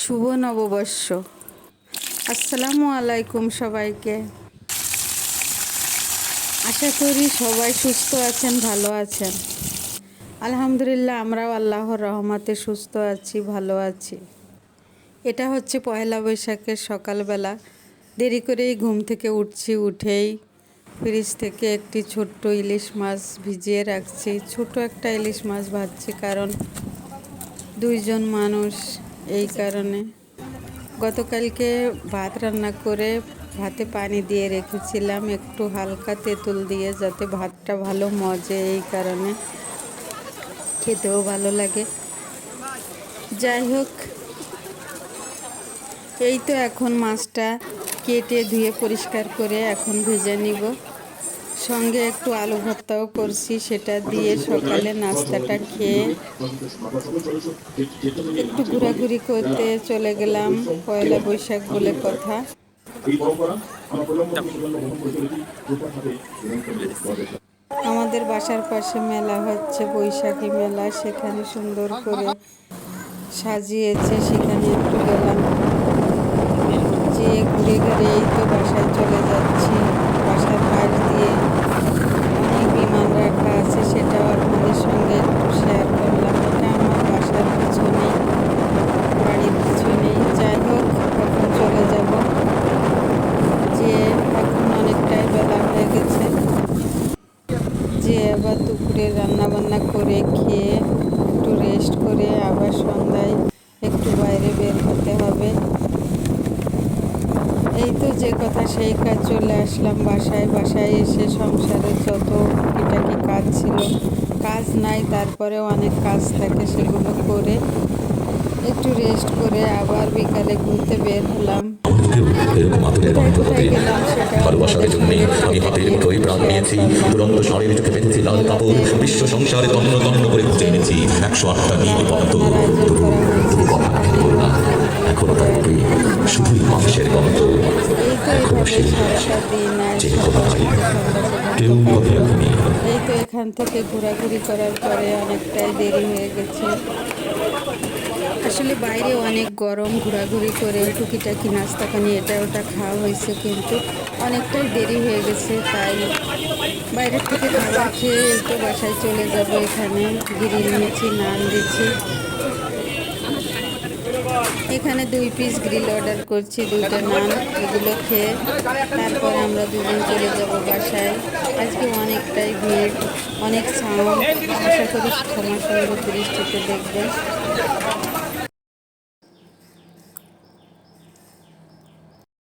শুভ নববর্ষ। আসসালামু আলাইকুম সবাইকে। আশা করি সবাই সুস্থ আছেন, ভালো আছেন। আলহামদুলিল্লাহ, আমরাও আল্লাহর রহমাতে সুস্থ আছি, ভালো আছি। এটা হচ্ছে পয়লা বৈশাখের সকালবেলা। দেরি করেই ঘুম থেকে উঠছি, উঠেই ফ্রিজ থেকে একটি ছোট্ট ইলিশ মাছ ভিজিয়ে রাখছি। ছোট একটা ইলিশ মাছ ভাজছি কারণ দুইজন মানুষ এই কারণে গতকালকে ভাত রান্না করে ভাতে পানি দিয়ে রেখেছিলাম, একটু হালকা তেঁতুল দিয়ে যাতে ভাতটা ভালো মজে, এই কারণে খেতেও ভালো লাগে। যাই হোক, এই তো এখন মাছটা কেটে ধুয়ে পরিষ্কার করে এখন ভেজে নিব। সঙ্গে একটু আলু ভর্তাও করছি, সেটা দিয়ে সকালে নাস্তাটা খেয়ে একটু ঘোরাঘুরি করতে চলে গেলাম, পয়লা বৈশাখ বলে কথা। আমাদের বাসার পাশে মেলা হচ্ছে, বৈশাখী মেলা, সেখানে সুন্দর করে সাজিয়েছে, সেখানে একটু গেলাম। যে ঘুরে ঘুরে এই তো বাসায় চলে যাচ্ছি বাসার পাশ দিয়ে অনেক বিমান রাখা আছে সেটাও আপনাদের সঙ্গে একটু শেয়ার করলাম এটা আমার বাসার পিছনেই বাড়ির পিছনেই যাই হোক এখন চলে যাব যে এখন অনেকটাই বেলা হয়ে গেছে যে আবার দুপুরে রান্না বান্না করে খেয়ে একটু রেস্ট করে আবার সন্ধ্যায় একটু বাইরে বের হতে হবে। এই তো যে কথা, সেই কাজ চলে আসলাম বাসায়। বাসায় এসে সংসারে যত টুকিটাকি কাজ ছিল, কাজ নাই, তারপরেও অনেক কাজ থাকে সেগুলো করে একটু রেস্ট করে আবার বিকালে ঘুরতে বের হলাম। এরকম কোথায় মানুষ হতে ভালোবাসার জন্য আমি হাতের মুঠোয় প্রাণ নিয়েছি। দুরন্ত শরীর চোখে পেতেছি লাল কাপড়। বিশ্ব সংসারে তন্ন তন্ন করে খুঁজে এনেছি। একশো আটটা নীল পদ্ম। এখনও তাকে শুধুই মানুষের গন্ধ এখনও ভাই। কেউ এই তো এখান থেকে ঘোরাঘুরি করার পরে অনেকটাই দেরি হয়ে গেছে। আসলে বাইরে অনেক গরম, ঘোরাঘুরি করে টুকিটাকি নাস্তা পানি, এটা ওটা খাওয়া হয়েছে কিন্তু অনেকটাই দেরি হয়ে গেছে, তাই বাইরের থেকে খাবার খেয়ে একটু বাসায় চলে যাব এখানে। গিরিল নিয়েছি নান দিচ্ছি এখানে দুই পিস গ্রিল অর্ডার করছি, দুইটা নান, এগুলো খেয়ে তারপরে আমরা দুজন চলে যাব বাসায়। আজকে অনেকটাই ভিড়, অনেক সাউন্ড আশা করি ক্ষমা সুন্দর দৃষ্টিতে দেখবেন।